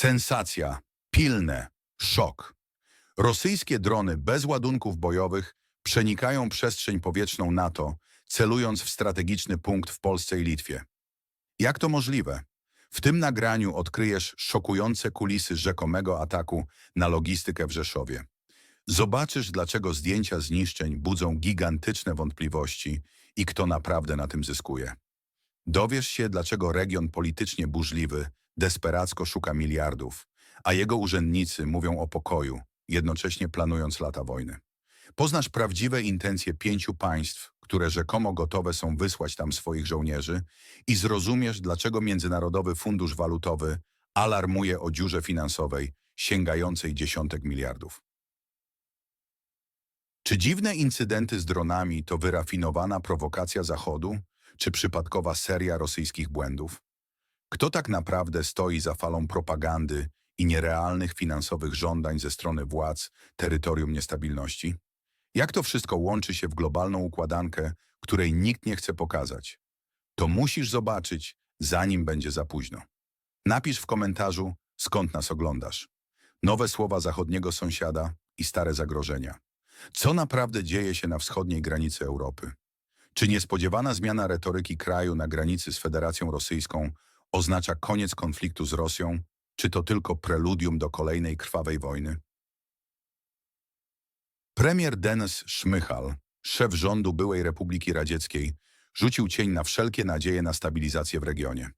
Sensacja, pilne, szok. Rosyjskie drony bez ładunków bojowych przenikają przestrzeń powietrzną NATO, celując w strategiczny punkt w Polsce i Litwie. Jak to możliwe? W tym nagraniu odkryjesz szokujące kulisy rzekomego ataku na logistykę w Rzeszowie. Zobaczysz, dlaczego zdjęcia zniszczeń budzą gigantyczne wątpliwości i kto naprawdę na tym zyskuje. Dowiesz się, dlaczego region politycznie burzliwy desperacko szuka miliardów, a jego urzędnicy mówią o pokoju, jednocześnie planując lata wojny. Poznasz prawdziwe intencje pięciu państw, które rzekomo gotowe są wysłać tam swoich żołnierzy i zrozumiesz, dlaczego Międzynarodowy Fundusz Walutowy alarmuje o dziurze finansowej sięgającej dziesiątek miliardów. Czy dziwne incydenty z dronami to wyrafinowana prowokacja Zachodu, czy przypadkowa seria rosyjskich błędów? Kto tak naprawdę stoi za falą propagandy i nierealnych finansowych żądań ze strony władz terytorium niestabilności? Jak to wszystko łączy się w globalną układankę, której nikt nie chce pokazać? To musisz zobaczyć, zanim będzie za późno. Napisz w komentarzu, skąd nas oglądasz. Nowe słowa zachodniego sąsiada i stare zagrożenia. Co naprawdę dzieje się na wschodniej granicy Europy? Czy niespodziewana zmiana retoryki kraju na granicy z Federacją Rosyjską oznacza koniec konfliktu z Rosją, czy to tylko preludium do kolejnej krwawej wojny? Premier Denis Szmychal, szef rządu byłej Republiki Radzieckiej, rzucił cień na wszelkie nadzieje na stabilizację w regionie.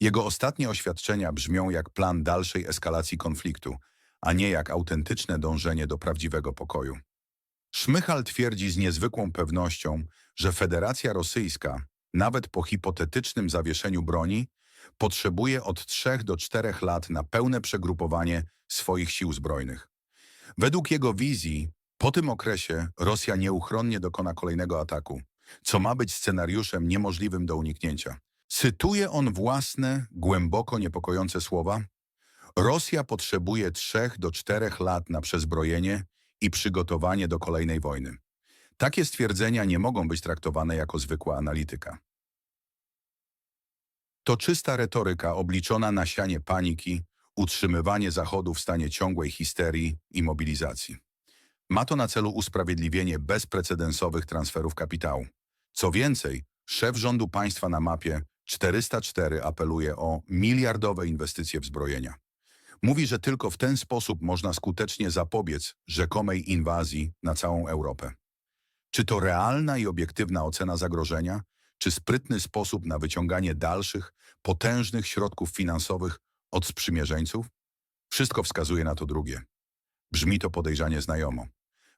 Jego ostatnie oświadczenia brzmią jak plan dalszej eskalacji konfliktu, a nie jak autentyczne dążenie do prawdziwego pokoju. Szmychal twierdzi z niezwykłą pewnością, że Federacja Rosyjska, nawet po hipotetycznym zawieszeniu broni, potrzebuje od 3 do 4 lat na pełne przegrupowanie swoich sił zbrojnych. Według jego wizji, po tym okresie Rosja nieuchronnie dokona kolejnego ataku, co ma być scenariuszem niemożliwym do uniknięcia. Cytuje on własne, głęboko niepokojące słowa. Rosja potrzebuje 3 do 4 lat na przezbrojenie i przygotowanie do kolejnej wojny. Takie stwierdzenia nie mogą być traktowane jako zwykła analityka. To czysta retoryka obliczona na sianie paniki, utrzymywanie Zachodu w stanie ciągłej histerii i mobilizacji. Ma to na celu usprawiedliwienie bezprecedensowych transferów kapitału. Co więcej, szef rządu państwa na mapie 404 apeluje o miliardowe inwestycje w zbrojenia. Mówi, że tylko w ten sposób można skutecznie zapobiec rzekomej inwazji na całą Europę. Czy to realna i obiektywna ocena zagrożenia, czy sprytny sposób na wyciąganie dalszych, potężnych środków finansowych od sprzymierzeńców? Wszystko wskazuje na to drugie. Brzmi to podejrzanie znajomo.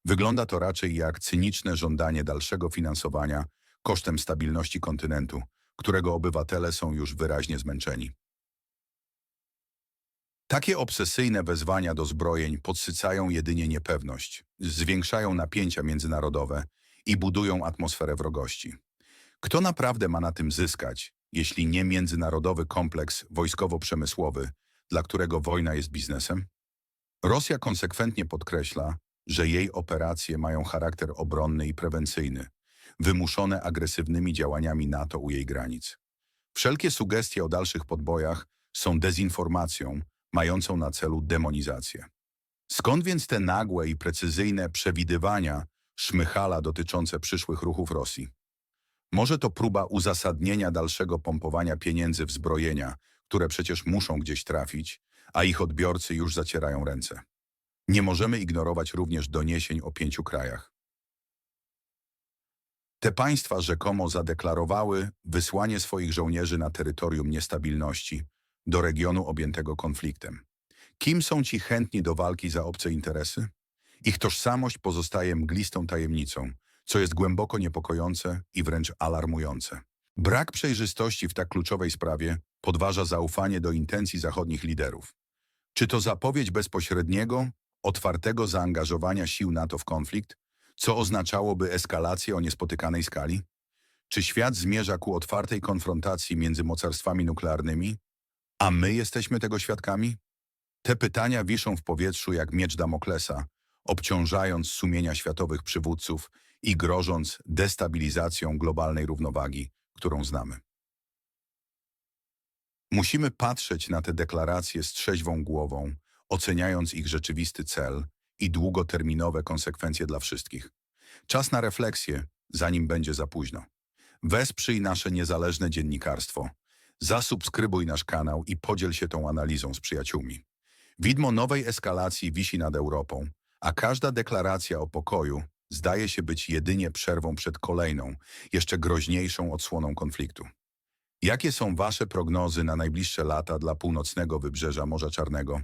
Wygląda to raczej jak cyniczne żądanie dalszego finansowania kosztem stabilności kontynentu, którego obywatele są już wyraźnie zmęczeni. Takie obsesyjne wezwania do zbrojeń podsycają jedynie niepewność, zwiększają napięcia międzynarodowe i budują atmosferę wrogości. Kto naprawdę ma na tym zyskać, jeśli nie międzynarodowy kompleks wojskowo-przemysłowy, dla którego wojna jest biznesem? Rosja konsekwentnie podkreśla, że jej operacje mają charakter obronny i prewencyjny, wymuszone agresywnymi działaniami NATO u jej granic. Wszelkie sugestie o dalszych podbojach są dezinformacją mającą na celu demonizację. Skąd więc te nagłe i precyzyjne przewidywania Szmychala dotyczące przyszłych ruchów Rosji? Może to próba uzasadnienia dalszego pompowania pieniędzy w zbrojenia, które przecież muszą gdzieś trafić, a ich odbiorcy już zacierają ręce. Nie możemy ignorować również doniesień o pięciu krajach. Te państwa rzekomo zadeklarowały wysłanie swoich żołnierzy na terytorium niestabilności, do regionu objętego konfliktem. Kim są ci chętni do walki za obce interesy? Ich tożsamość pozostaje mglistą tajemnicą, co jest głęboko niepokojące i wręcz alarmujące. Brak przejrzystości w tak kluczowej sprawie podważa zaufanie do intencji zachodnich liderów. Czy to zapowiedź bezpośredniego, otwartego zaangażowania sił NATO w konflikt, co oznaczałoby eskalację o niespotykanej skali? Czy świat zmierza ku otwartej konfrontacji między mocarstwami nuklearnymi, a my jesteśmy tego świadkami? Te pytania wiszą w powietrzu jak miecz Damoklesa, obciążając sumienia światowych przywódców i grożąc destabilizacją globalnej równowagi, którą znamy. Musimy patrzeć na te deklaracje z trzeźwą głową, oceniając ich rzeczywisty cel i długoterminowe konsekwencje dla wszystkich. Czas na refleksję, zanim będzie za późno. Wesprzyj nasze niezależne dziennikarstwo, zasubskrybuj nasz kanał i podziel się tą analizą z przyjaciółmi. Widmo nowej eskalacji wisi nad Europą, a każda deklaracja o pokoju zdaje się być jedynie przerwą przed kolejną, jeszcze groźniejszą odsłoną konfliktu. Jakie są Wasze prognozy na najbliższe lata dla północnego wybrzeża Morza Czarnego?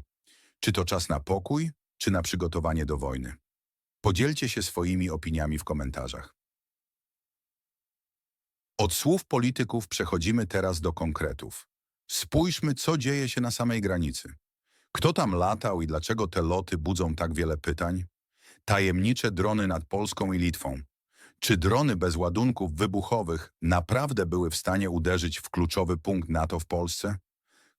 Czy to czas na pokój, czy na przygotowanie do wojny? Podzielcie się swoimi opiniami w komentarzach. Od słów polityków przechodzimy teraz do konkretów. Spójrzmy, co dzieje się na samej granicy. Kto tam latał i dlaczego te loty budzą tak wiele pytań? Tajemnicze drony nad Polską i Litwą. Czy drony bez ładunków wybuchowych naprawdę były w stanie uderzyć w kluczowy punkt NATO w Polsce?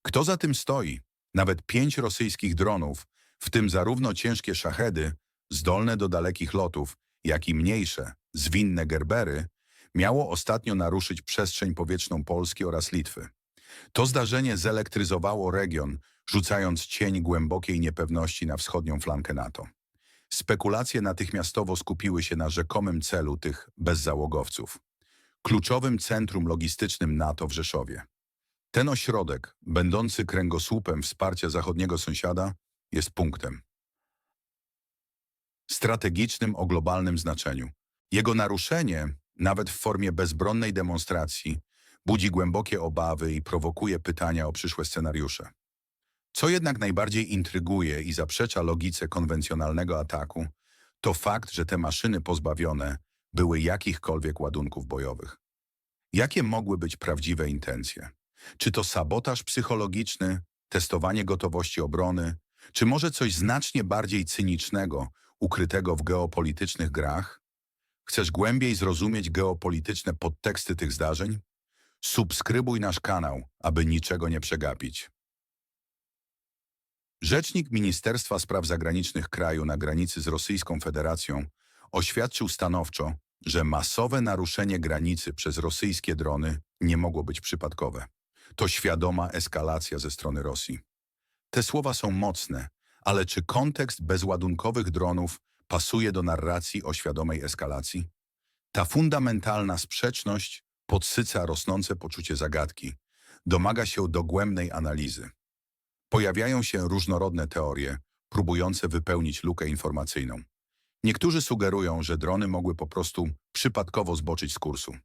Kto za tym stoi? Nawet pięć rosyjskich dronów, w tym zarówno ciężkie szachedy, zdolne do dalekich lotów, jak i mniejsze, zwinne gerbery, miało ostatnio naruszyć przestrzeń powietrzną Polski oraz Litwy. To zdarzenie zelektryzowało region, rzucając cień głębokiej niepewności na wschodnią flankę NATO. Spekulacje natychmiastowo skupiły się na rzekomym celu tych bezzałogowców. Kluczowym centrum logistycznym NATO w Rzeszowie. Ten ośrodek, będący kręgosłupem wsparcia zachodniego sąsiada, jest punktem strategicznym o globalnym znaczeniu. Jego naruszenie, nawet w formie bezbronnej demonstracji, budzi głębokie obawy i prowokuje pytania o przyszłe scenariusze. Co jednak najbardziej intryguje i zaprzecza logice konwencjonalnego ataku, to fakt, że te maszyny pozbawione były jakichkolwiek ładunków bojowych. Jakie mogły być prawdziwe intencje? Czy to sabotaż psychologiczny, testowanie gotowości obrony, czy może coś znacznie bardziej cynicznego, ukrytego w geopolitycznych grach? Chcesz głębiej zrozumieć geopolityczne podteksty tych zdarzeń? Subskrybuj nasz kanał, aby niczego nie przegapić. Rzecznik Ministerstwa Spraw Zagranicznych kraju na granicy z Rosyjską Federacją oświadczył stanowczo, że masowe naruszenie granicy przez rosyjskie drony nie mogło być przypadkowe. To świadoma eskalacja ze strony Rosji. Te słowa są mocne, ale czy kontekst bezładunkowych dronów pasuje do narracji o świadomej eskalacji? Ta fundamentalna sprzeczność podsyca rosnące poczucie zagadki, domaga się dogłębnej analizy. Pojawiają się różnorodne teorie, próbujące wypełnić lukę informacyjną. Niektórzy sugerują, że drony mogły po prostu przypadkowo zboczyć z kursu.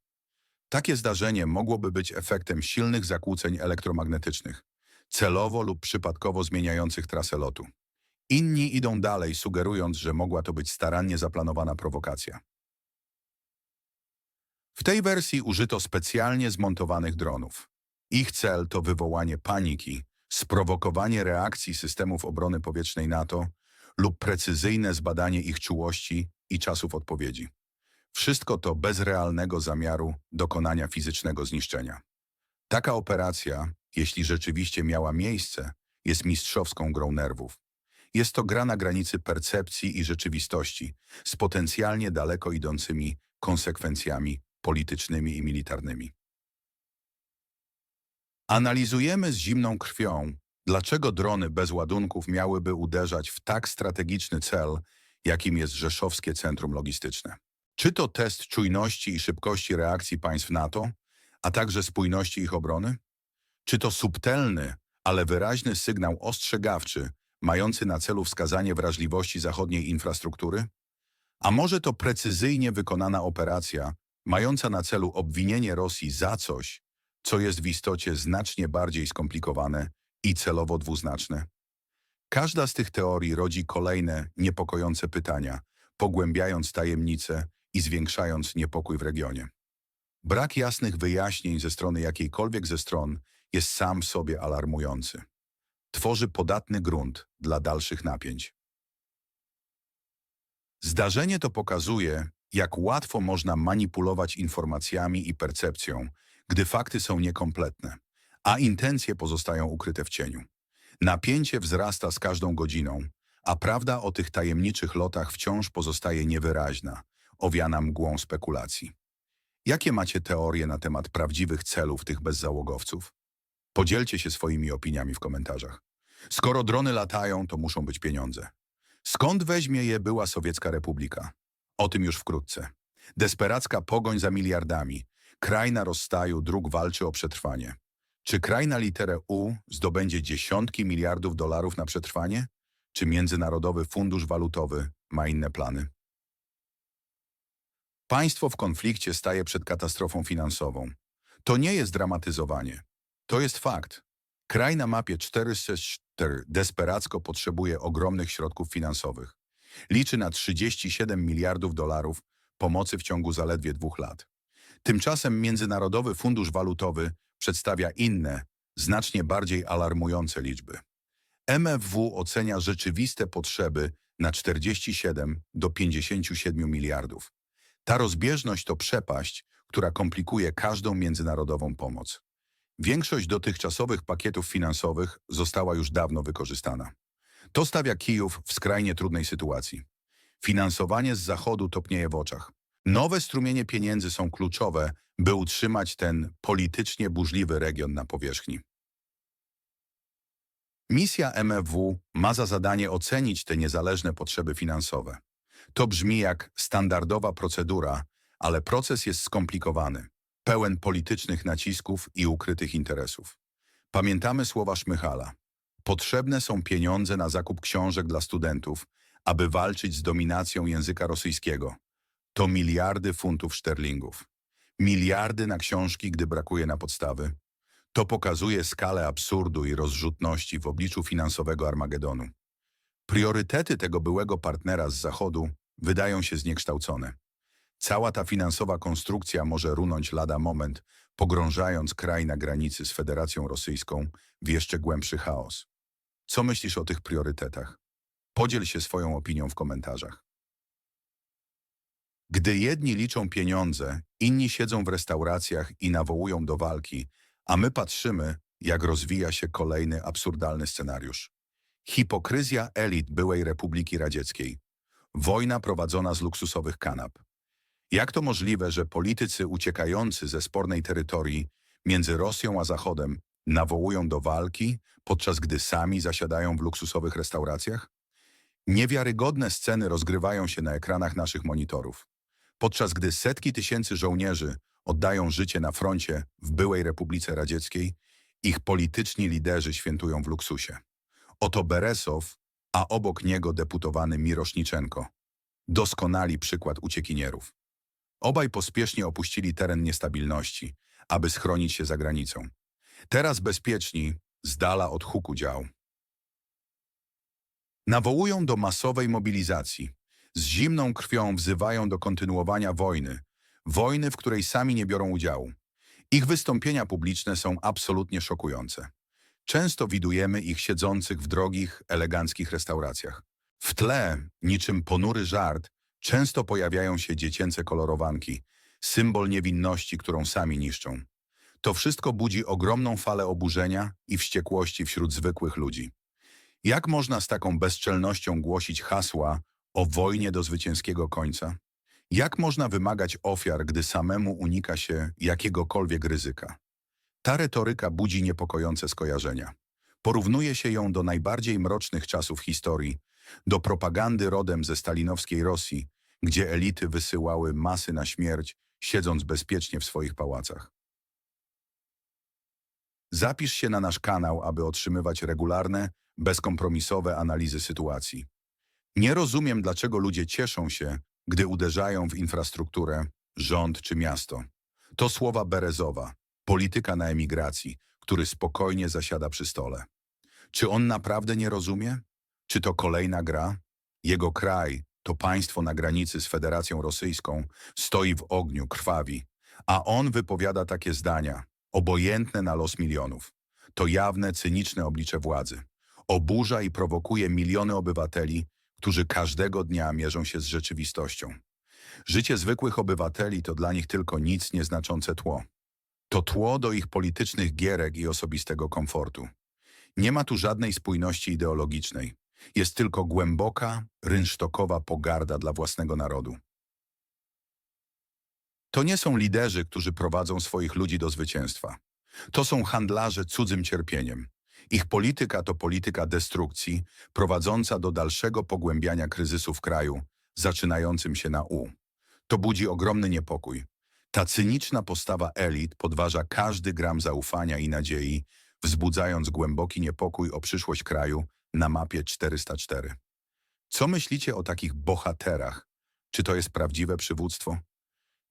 Takie zdarzenie mogłoby być efektem silnych zakłóceń elektromagnetycznych, celowo lub przypadkowo zmieniających trasę lotu. Inni idą dalej, sugerując, że mogła to być starannie zaplanowana prowokacja. W tej wersji użyto specjalnie zmontowanych dronów. Ich cel to wywołanie paniki, sprowokowanie reakcji systemów obrony powietrznej NATO lub precyzyjne zbadanie ich czułości i czasów odpowiedzi. Wszystko to bez realnego zamiaru dokonania fizycznego zniszczenia. Taka operacja, jeśli rzeczywiście miała miejsce, jest mistrzowską grą nerwów. Jest to gra na granicy percepcji i rzeczywistości, z potencjalnie daleko idącymi konsekwencjami politycznymi i militarnymi. Analizujemy z zimną krwią, dlaczego drony bez ładunków miałyby uderzać w tak strategiczny cel, jakim jest Rzeszowskie Centrum Logistyczne. Czy to test czujności i szybkości reakcji państw NATO, a także spójności ich obrony? Czy to subtelny, ale wyraźny sygnał ostrzegawczy, mający na celu wskazanie wrażliwości zachodniej infrastruktury? A może to precyzyjnie wykonana operacja, mająca na celu obwinienie Rosji za coś, co jest w istocie znacznie bardziej skomplikowane i celowo dwuznaczne? Każda z tych teorii rodzi kolejne, niepokojące pytania, pogłębiając tajemnice i zwiększając niepokój w regionie. Brak jasnych wyjaśnień ze strony jakiejkolwiek ze stron jest sam w sobie alarmujący. Tworzy podatny grunt dla dalszych napięć. Zdarzenie to pokazuje, jak łatwo można manipulować informacjami i percepcją, gdy fakty są niekompletne, a intencje pozostają ukryte w cieniu. Napięcie wzrasta z każdą godziną, a prawda o tych tajemniczych lotach wciąż pozostaje niewyraźna, owiana mgłą spekulacji. Jakie macie teorie na temat prawdziwych celów tych bezzałogowców? Podzielcie się swoimi opiniami w komentarzach. Skoro drony latają, to muszą być pieniądze. Skąd weźmie je była Sowiecka Republika? O tym już wkrótce. Desperacka pogoń za miliardami. Kraj na rozstaju dróg walczy o przetrwanie. Czy kraj na literę U zdobędzie dziesiątki miliardów dolarów na przetrwanie? Czy Międzynarodowy Fundusz Walutowy ma inne plany? Państwo w konflikcie staje przed katastrofą finansową. To nie jest dramatyzowanie. To jest fakt. Kraj na mapie 404 desperacko potrzebuje ogromnych środków finansowych. Liczy na 37 miliardów dolarów pomocy w ciągu zaledwie dwóch lat. Tymczasem Międzynarodowy Fundusz Walutowy przedstawia inne, znacznie bardziej alarmujące liczby. MFW ocenia rzeczywiste potrzeby na 47 do 57 miliardów. Ta rozbieżność to przepaść, która komplikuje każdą międzynarodową pomoc. Większość dotychczasowych pakietów finansowych została już dawno wykorzystana. To stawia Kijów w skrajnie trudnej sytuacji. Finansowanie z Zachodu topnieje w oczach. Nowe strumienie pieniędzy są kluczowe, by utrzymać ten politycznie burzliwy region na powierzchni. Misja MFW ma za zadanie ocenić te niezależne potrzeby finansowe. To brzmi jak standardowa procedura, ale proces jest skomplikowany, pełen politycznych nacisków i ukrytych interesów. Pamiętamy słowa Szmychala. Potrzebne są pieniądze na zakup książek dla studentów, aby walczyć z dominacją języka rosyjskiego. To miliardy funtów szterlingów. Miliardy na książki, gdy brakuje na podstawy. To pokazuje skalę absurdu i rozrzutności w obliczu finansowego Armagedonu. Priorytety tego byłego partnera z Zachodu wydają się zniekształcone. Cała ta finansowa konstrukcja może runąć lada moment, pogrążając kraj na granicy z Federacją Rosyjską w jeszcze głębszy chaos. Co myślisz o tych priorytetach? Podziel się swoją opinią w komentarzach. Gdy jedni liczą pieniądze, inni siedzą w restauracjach i nawołują do walki, a my patrzymy, jak rozwija się kolejny absurdalny scenariusz. Hipokryzja elit byłej Republiki Radzieckiej. Wojna prowadzona z luksusowych kanap. Jak to możliwe, że politycy uciekający ze spornej terytorii między Rosją a Zachodem nawołują do walki, podczas gdy sami zasiadają w luksusowych restauracjach? Niewiarygodne sceny rozgrywają się na ekranach naszych monitorów. Podczas gdy setki tysięcy żołnierzy oddają życie na froncie w byłej Republice Radzieckiej, ich polityczni liderzy świętują w luksusie. Oto Beresow, a obok niego deputowany Miroszniczenko. Doskonali przykład uciekinierów. Obaj pospiesznie opuścili teren niestabilności, aby schronić się za granicą. Teraz bezpieczni, z dala od huku dział. Nawołują do masowej mobilizacji. Z zimną krwią wzywają do kontynuowania wojny. Wojny, w której sami nie biorą udziału. Ich wystąpienia publiczne są absolutnie szokujące. Często widujemy ich siedzących w drogich, eleganckich restauracjach. W tle, niczym ponury żart, często pojawiają się dziecięce kolorowanki, symbol niewinności, którą sami niszczą. To wszystko budzi ogromną falę oburzenia i wściekłości wśród zwykłych ludzi. Jak można z taką bezczelnością głosić hasła o wojnie do zwycięskiego końca? Jak można wymagać ofiar, gdy samemu unika się jakiegokolwiek ryzyka? Ta retoryka budzi niepokojące skojarzenia. Porównuje się ją do najbardziej mrocznych czasów historii, do propagandy rodem ze stalinowskiej Rosji, gdzie elity wysyłały masy na śmierć, siedząc bezpiecznie w swoich pałacach. Zapisz się na nasz kanał, aby otrzymywać regularne, bezkompromisowe analizy sytuacji. Nie rozumiem, dlaczego ludzie cieszą się, gdy uderzają w infrastrukturę, rząd czy miasto. To słowa Berezowa, polityka na emigracji, który spokojnie zasiada przy stole. Czy on naprawdę nie rozumie? Czy to kolejna gra? Jego kraj, to państwo na granicy z Federacją Rosyjską, stoi w ogniu, krwawi, a on wypowiada takie zdania, obojętne na los milionów. To jawne, cyniczne oblicze władzy. Oburza i prowokuje miliony obywateli, którzy każdego dnia mierzą się z rzeczywistością. Życie zwykłych obywateli to dla nich tylko nic nieznaczące tło. To tło do ich politycznych gierek i osobistego komfortu. Nie ma tu żadnej spójności ideologicznej. Jest tylko głęboka, rynsztokowa pogarda dla własnego narodu. To nie są liderzy, którzy prowadzą swoich ludzi do zwycięstwa. To są handlarze cudzym cierpieniem. Ich polityka to polityka destrukcji, prowadząca do dalszego pogłębiania kryzysu w kraju, zaczynającym się na U. To budzi ogromny niepokój. Ta cyniczna postawa elit podważa każdy gram zaufania i nadziei, wzbudzając głęboki niepokój o przyszłość kraju na mapie 404. Co myślicie o takich bohaterach? Czy to jest prawdziwe przywództwo?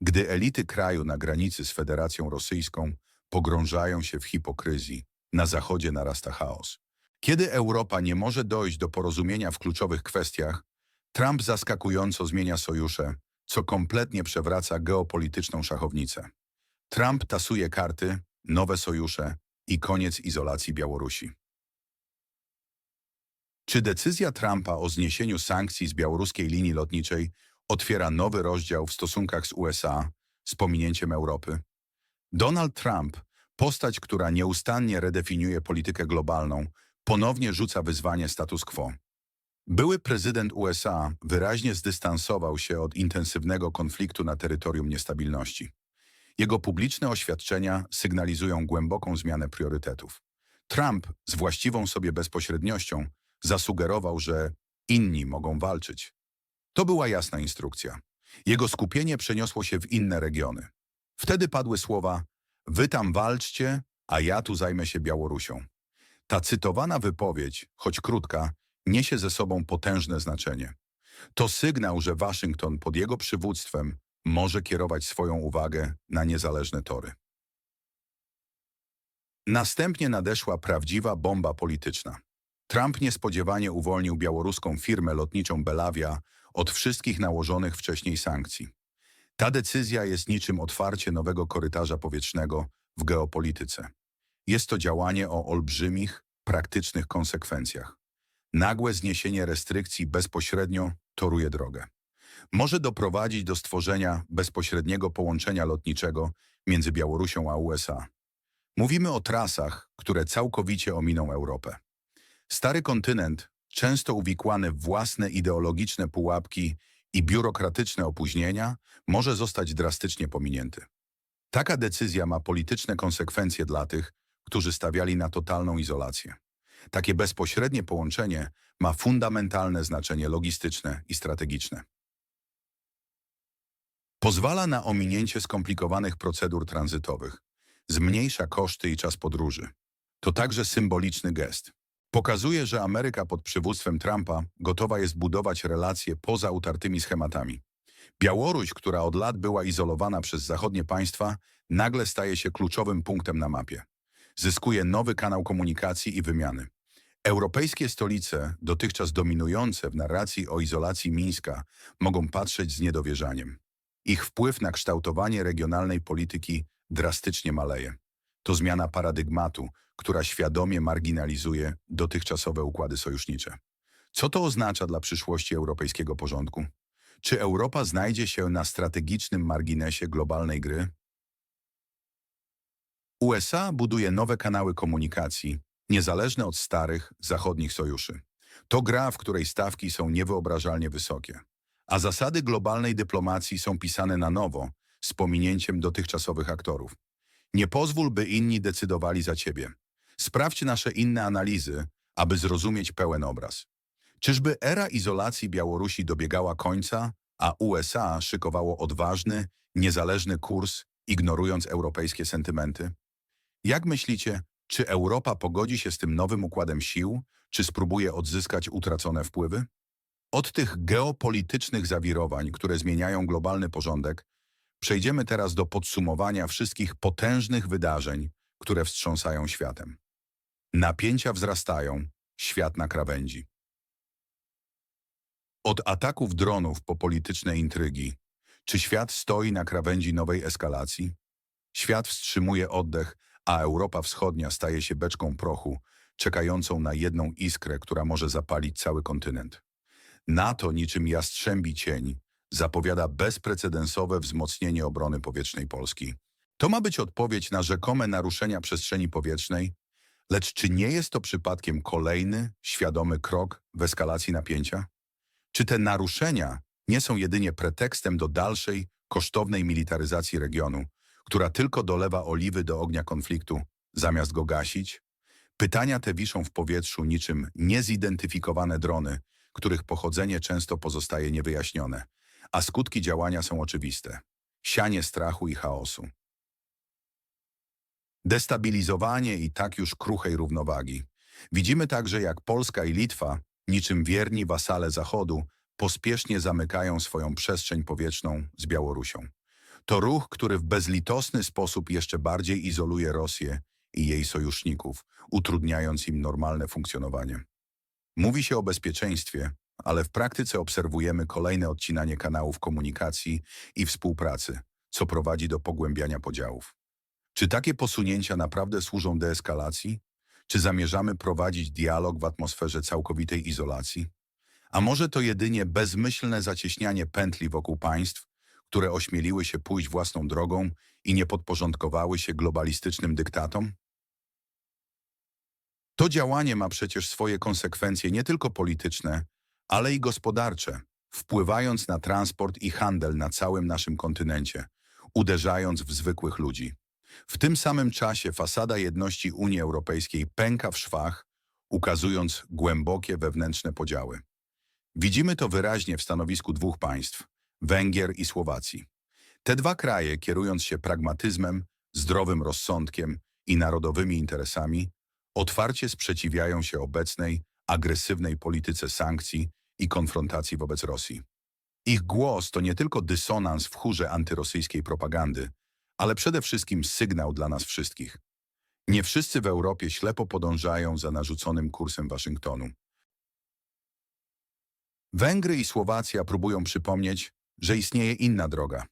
Gdy elity kraju na granicy z Federacją Rosyjską pogrążają się w hipokryzji, na Zachodzie narasta chaos. Kiedy Europa nie może dojść do porozumienia w kluczowych kwestiach, Trump zaskakująco zmienia sojusze, co kompletnie przewraca geopolityczną szachownicę. Trump tasuje karty, nowe sojusze i koniec izolacji Białorusi. Czy decyzja Trumpa o zniesieniu sankcji z białoruskiej linii lotniczej otwiera nowy rozdział w stosunkach z USA z pominięciem Europy? Donald Trump, postać, która nieustannie redefiniuje politykę globalną, ponownie rzuca wyzwanie status quo. Były prezydent USA wyraźnie zdystansował się od intensywnego konfliktu na terytorium niestabilności. Jego publiczne oświadczenia sygnalizują głęboką zmianę priorytetów. Trump z właściwą sobie bezpośredniością zasugerował, że inni mogą walczyć. To była jasna instrukcja. Jego skupienie przeniosło się w inne regiony. Wtedy padły słowa Wy tam walczcie, a ja tu zajmę się Białorusią. Ta cytowana wypowiedź, choć krótka, niesie ze sobą potężne znaczenie. To sygnał, że Waszyngton pod jego przywództwem może kierować swoją uwagę na niezależne tory. Następnie nadeszła prawdziwa bomba polityczna. Trump niespodziewanie uwolnił białoruską firmę lotniczą Belavia od wszystkich nałożonych wcześniej sankcji. Ta decyzja jest niczym otwarcie nowego korytarza powietrznego w geopolityce. Jest to działanie o olbrzymich, praktycznych konsekwencjach. Nagłe zniesienie restrykcji bezpośrednio toruje drogę. Może doprowadzić do stworzenia bezpośredniego połączenia lotniczego między Białorusią a USA. Mówimy o trasach, które całkowicie ominą Europę. Stary kontynent, często uwikłany w własne ideologiczne pułapki i biurokratyczne opóźnienia, może zostać drastycznie pominięty. Taka decyzja ma polityczne konsekwencje dla tych, którzy stawiali na totalną izolację. Takie bezpośrednie połączenie ma fundamentalne znaczenie logistyczne i strategiczne. Pozwala na ominięcie skomplikowanych procedur tranzytowych, zmniejsza koszty i czas podróży. To także symboliczny gest. Pokazuje, że Ameryka pod przywództwem Trumpa gotowa jest budować relacje poza utartymi schematami. Białoruś, która od lat była izolowana przez zachodnie państwa, nagle staje się kluczowym punktem na mapie. Zyskuje nowy kanał komunikacji i wymiany. Europejskie stolice, dotychczas dominujące w narracji o izolacji Mińska, mogą patrzeć z niedowierzaniem. Ich wpływ na kształtowanie regionalnej polityki drastycznie maleje. To zmiana paradygmatu, która świadomie marginalizuje dotychczasowe układy sojusznicze. Co to oznacza dla przyszłości europejskiego porządku? Czy Europa znajdzie się na strategicznym marginesie globalnej gry? USA buduje nowe kanały komunikacji, niezależne od starych, zachodnich sojuszy. To gra, w której stawki są niewyobrażalnie wysokie, a zasady globalnej dyplomacji są pisane na nowo, z pominięciem dotychczasowych aktorów. Nie pozwól, by inni decydowali za ciebie. Sprawdź nasze inne analizy, aby zrozumieć pełen obraz. Czyżby era izolacji Białorusi dobiegała końca, a USA szykowało odważny, niezależny kurs, ignorując europejskie sentymenty? Jak myślicie, czy Europa pogodzi się z tym nowym układem sił, czy spróbuje odzyskać utracone wpływy? Od tych geopolitycznych zawirowań, które zmieniają globalny porządek, przejdziemy teraz do podsumowania wszystkich potężnych wydarzeń, które wstrząsają światem. Napięcia wzrastają, świat na krawędzi. Od ataków dronów po polityczne intrygi. Czy świat stoi na krawędzi nowej eskalacji? Świat wstrzymuje oddech, a Europa Wschodnia staje się beczką prochu, czekającą na jedną iskrę, która może zapalić cały kontynent. NATO niczym jastrzębi cień zapowiada bezprecedensowe wzmocnienie obrony powietrznej Polski. To ma być odpowiedź na rzekome naruszenia przestrzeni powietrznej, lecz czy nie jest to przypadkiem kolejny, świadomy krok w eskalacji napięcia? Czy te naruszenia nie są jedynie pretekstem do dalszej, kosztownej militaryzacji regionu, która tylko dolewa oliwy do ognia konfliktu, zamiast go gasić? Pytania te wiszą w powietrzu niczym niezidentyfikowane drony, których pochodzenie często pozostaje niewyjaśnione, a skutki działania są oczywiste. Sianie strachu i chaosu. Destabilizowanie i tak już kruchej równowagi. Widzimy także, jak Polska i Litwa, niczym wierni wasale Zachodu, pospiesznie zamykają swoją przestrzeń powietrzną z Białorusią. To ruch, który w bezlitosny sposób jeszcze bardziej izoluje Rosję i jej sojuszników, utrudniając im normalne funkcjonowanie. Mówi się o bezpieczeństwie, ale w praktyce obserwujemy kolejne odcinanie kanałów komunikacji i współpracy, co prowadzi do pogłębiania podziałów. Czy takie posunięcia naprawdę służą deeskalacji? Czy zamierzamy prowadzić dialog w atmosferze całkowitej izolacji? A może to jedynie bezmyślne zacieśnianie pętli wokół państw, które ośmieliły się pójść własną drogą i nie podporządkowały się globalistycznym dyktatom? To działanie ma przecież swoje konsekwencje nie tylko polityczne, ale i gospodarcze, wpływając na transport i handel na całym naszym kontynencie, uderzając w zwykłych ludzi. W tym samym czasie fasada jedności Unii Europejskiej pęka w szwach, ukazując głębokie wewnętrzne podziały. Widzimy to wyraźnie w stanowisku dwóch państw, Węgier i Słowacji. Te dwa kraje, kierując się pragmatyzmem, zdrowym rozsądkiem i narodowymi interesami, otwarcie sprzeciwiają się obecnej, agresywnej polityce sankcji i konfrontacji wobec Rosji. Ich głos to nie tylko dysonans w chórze antyrosyjskiej propagandy, ale przede wszystkim sygnał dla nas wszystkich. Nie wszyscy w Europie ślepo podążają za narzuconym kursem Waszyngtonu. Węgry i Słowacja próbują przypomnieć, że istnieje inna droga.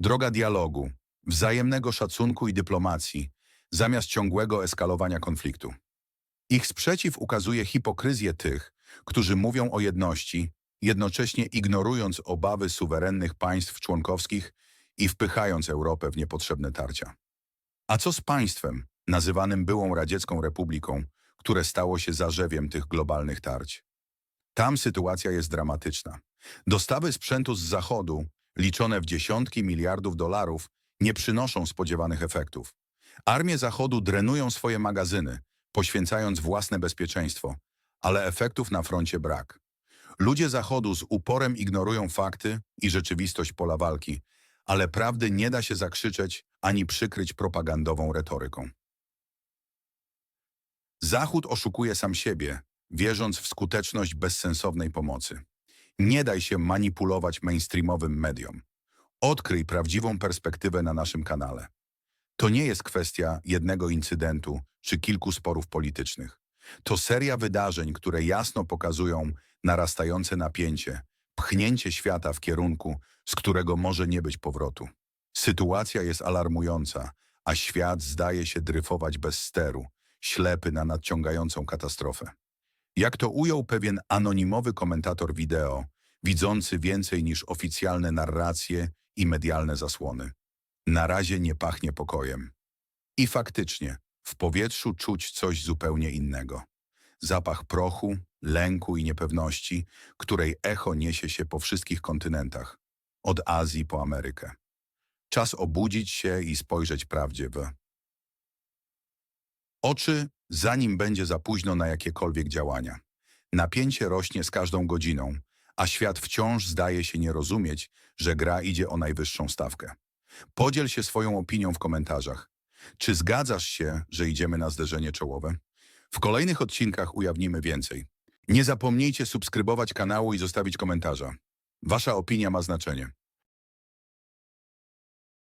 Droga dialogu, wzajemnego szacunku i dyplomacji, zamiast ciągłego eskalowania konfliktu. Ich sprzeciw ukazuje hipokryzję tych, którzy mówią o jedności, jednocześnie ignorując obawy suwerennych państw członkowskich i wpychając Europę w niepotrzebne tarcia. A co z państwem, nazywanym byłą radziecką republiką, które stało się zarzewiem tych globalnych tarć? Tam sytuacja jest dramatyczna. Dostawy sprzętu z Zachodu, liczone w dziesiątki miliardów dolarów, nie przynoszą spodziewanych efektów. Armie Zachodu drenują swoje magazyny, poświęcając własne bezpieczeństwo, ale efektów na froncie brak. Ludzie Zachodu z uporem ignorują fakty i rzeczywistość pola walki, ale prawdy nie da się zakrzyczeć ani przykryć propagandową retoryką. Zachód oszukuje sam siebie, wierząc w skuteczność bezsensownej pomocy. Nie daj się manipulować mainstreamowym mediom. Odkryj prawdziwą perspektywę na naszym kanale. To nie jest kwestia jednego incydentu czy kilku sporów politycznych. To seria wydarzeń, które jasno pokazują narastające napięcie, pchnięcie świata w kierunku, z którego może nie być powrotu. Sytuacja jest alarmująca, a świat zdaje się dryfować bez steru, ślepy na nadciągającą katastrofę. Jak to ujął pewien anonimowy komentator wideo, widzący więcej niż oficjalne narracje i medialne zasłony. Na razie nie pachnie pokojem. I faktycznie, w powietrzu czuć coś zupełnie innego. Zapach prochu, lęku i niepewności, której echo niesie się po wszystkich kontynentach, od Azji po Amerykę. Czas obudzić się i spojrzeć prawdzie w oczy, zanim będzie za późno na jakiekolwiek działania. Napięcie rośnie z każdą godziną, a świat wciąż zdaje się nie rozumieć, że gra idzie o najwyższą stawkę. Podziel się swoją opinią w komentarzach. Czy zgadzasz się, że idziemy na zderzenie czołowe? W kolejnych odcinkach ujawnimy więcej. Nie zapomnijcie subskrybować kanału i zostawić komentarza. Wasza opinia ma znaczenie.